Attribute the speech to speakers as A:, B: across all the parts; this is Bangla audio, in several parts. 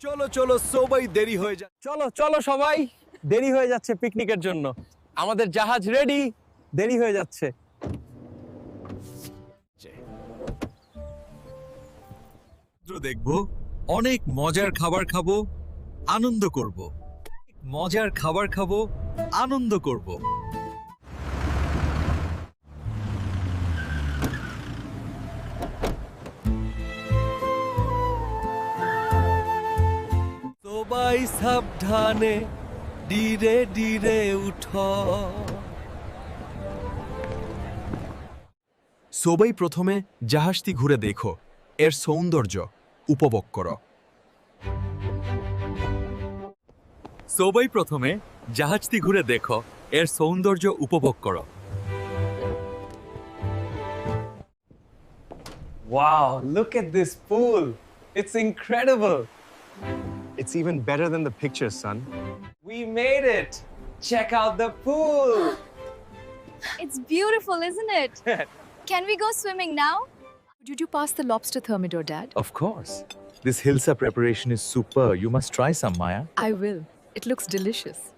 A: চলো চলো সবাই দেরি হয়ে যা
B: চলো চলো সবাই দেরি হয়ে যাচ্ছে পিকনিকের জন্য। আমাদের জাহাজ রেডি দেরি হয়ে যাচ্ছে।
A: দেখব অনেক মজার খাবার খাব আনন্দ করব। মজার খাবার খাব আনন্দ করব। সবাই সাবধানে ডিরে ডিরে উঠ সবাই প্রথমে জাহাজটি ঘুরে দেখো এর সৌন্দর্য উপভোগ করো সবাই প্রথমে জাহাজটি ঘুরে দেখো এর সৌন্দর্য উপভোগ করো
B: Wow, look at this pool. It's incredible.
C: It's even better than the pictures, son.
B: We made it. Check out the pool.
D: It's beautiful, isn't it? Can we go swimming now?
E: Did you pass the lobster thermidor, Dad?
A: Of course. This Hilsa preparation is super. You must try some, Maya.
E: I will. It looks delicious.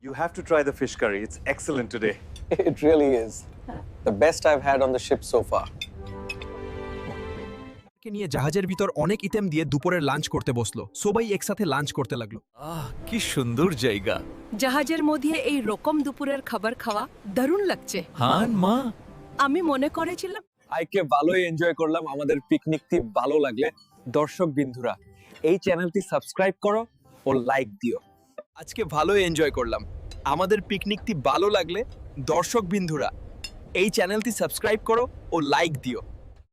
C: You have to try the fish curry. It's excellent today.
B: It really is. The best I've had on the ship so far.
F: কে নিয়ে জাহাজের ভিতর অনেক ইতেম দিয়ে দুপুরের লাঞ্চ করতে বসল। সবাই একসাথে লাঞ্চ করতে লাগল।
A: আহ কি সুন্দর জায়গা।
G: জাহাজের মধ্যে এই রকম দুপুরের খাবার খাওয়া দারুণ লাগছে।
A: হান মা।
G: আমি মনে করেছিলাম
B: আইকে ভালোই এনজয় করলাম। আমাদের পিকনিকটি ভালো লাগলে। দর্শক বিন্দুরা এই চ্যানেলটি সাবস্ক্রাইব করো ও লাইক দিও।
F: আজকে ভালোই এনজয় করলাম। আমাদের পিকনিকটি ভালো লাগলে দর্শক বিন্দুরা এই চ্যানেলটি সাবস্ক্রাইব করো ও লাইক দিও।